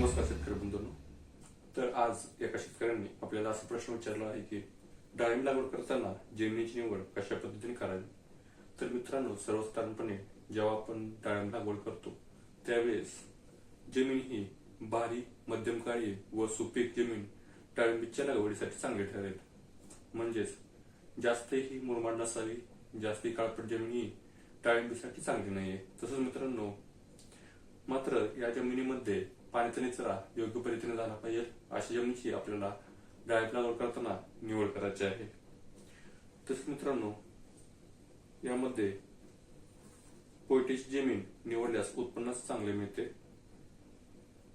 नमस्कार शेतकरी बंधूंनो तर आज एका शेतकऱ्यांनी आपल्याला असा प्रश्न विचारला आहे की डाळिंब लागवड करताना जमिनीची निवड कशा पद्धतीने करावी तर मित्रांनो सर्वसाधारणपणे जेव्हा आपण डाळिंब लागवड करतो त्यावेळेस जमीन ही बारीक मध्यमकाळी व सुपीक जमीन डाळिंबीच्या लागवडीसाठी चांगली ठरेल म्हणजेच जास्तही मुरमाड नसावी जास्ती काळपट जमीन ही डाळिंबीसाठी चांगली नाहीये तसंच मित्रांनो मात्र या जमिनीमध्ये पाण्याचा निचरा योग्य पद्धतीने झाला पाहिजे. अशा जमिनीची आपल्याला डाळिंब लागवड करताना निवड करायची आहे. तसेच मित्रांनो यामध्ये पोयटीची जमीन निवडल्यास उत्पन्न चांगले मिळते.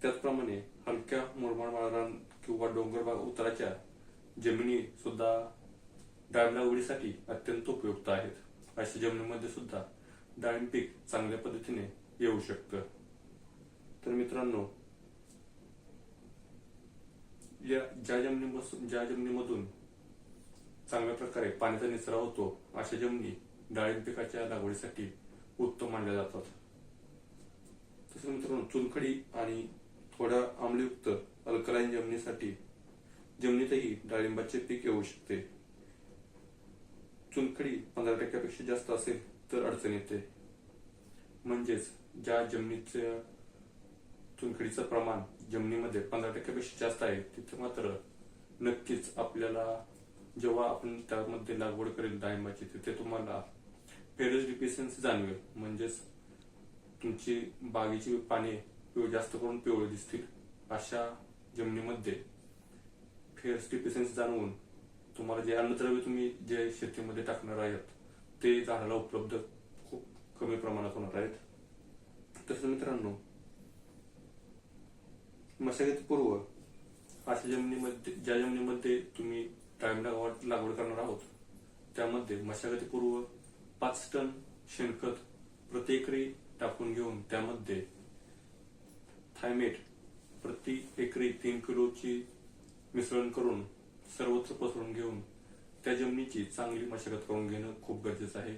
त्याचप्रमाणे हलक्या मुरमाड माळरान किंवा डोंगर भाग उताराच्या जमिनी सुद्धा डाळिंब लागवडीसाठी अत्यंत उपयुक्त आहेत. अशा जमिनीमध्ये सुद्धा डाळिंब पीक चांगल्या पद्धतीने येऊ शकतं. तर मित्रांनो या ज्या जमिनीपासून ज्या जमिनीमधून चांगल्या प्रकारे पाण्याचा निचरा होतो अशा जमिनी डाळिंब पिकाच्या लागवडीसाठी उत्तम मानल्या जातात. तसेच मित्रांनो चुनखडी आणि थोडा आम्लयुक्त अल्कलाईन जमिनीसाठी जमिनीतही डाळिंबाचे पीक येऊ शकते. चुनखडी पंधरा टक्क्यापेक्षा जास्त असेल तर अडचण येते. म्हणजेच ज्या जमिनीच्या चुनखडीचं प्रमाण जमिनीमध्ये पंधरा टक्क्यापेक्षा जास्त आहे तिथे मात्र नक्कीच आपल्याला जेव्हा आपण त्यामध्ये लागवड करेल डाळिंबाची तिथे तुम्हाला फेरस डिफिशियन्सी जाणवेल. म्हणजेच तुमची बागेची पाने पिवळ जास्त करून पिवळे दिसतील. अशा जमिनीमध्ये फेरस डिफिशियन्सी जाणवून तुम्हाला जे अन्नद्रव्य तुम्ही जे शेतीमध्ये टाकणार आहेत ते झाडाला उपलब्ध खूप कमी प्रमाणात होणार आहेत. तसंच मित्रांनो मशागतीपूर्व अशा जमिनीमध्ये ज्या जमिनीमध्ये तुम्ही डाळिंब लागवड लागवड करणार आहोत त्यामध्ये मशागतीपूर्व पाच टन शेणखत प्रति एकरी टाकून घेऊन त्यामध्ये थायमेट प्रति एकरी तीन किलोची मिश्रण करून सर्वत्र पसरून घेऊन त्या जमिनीची चांगली मशागत करून घेणं खूप गरजेचं आहे.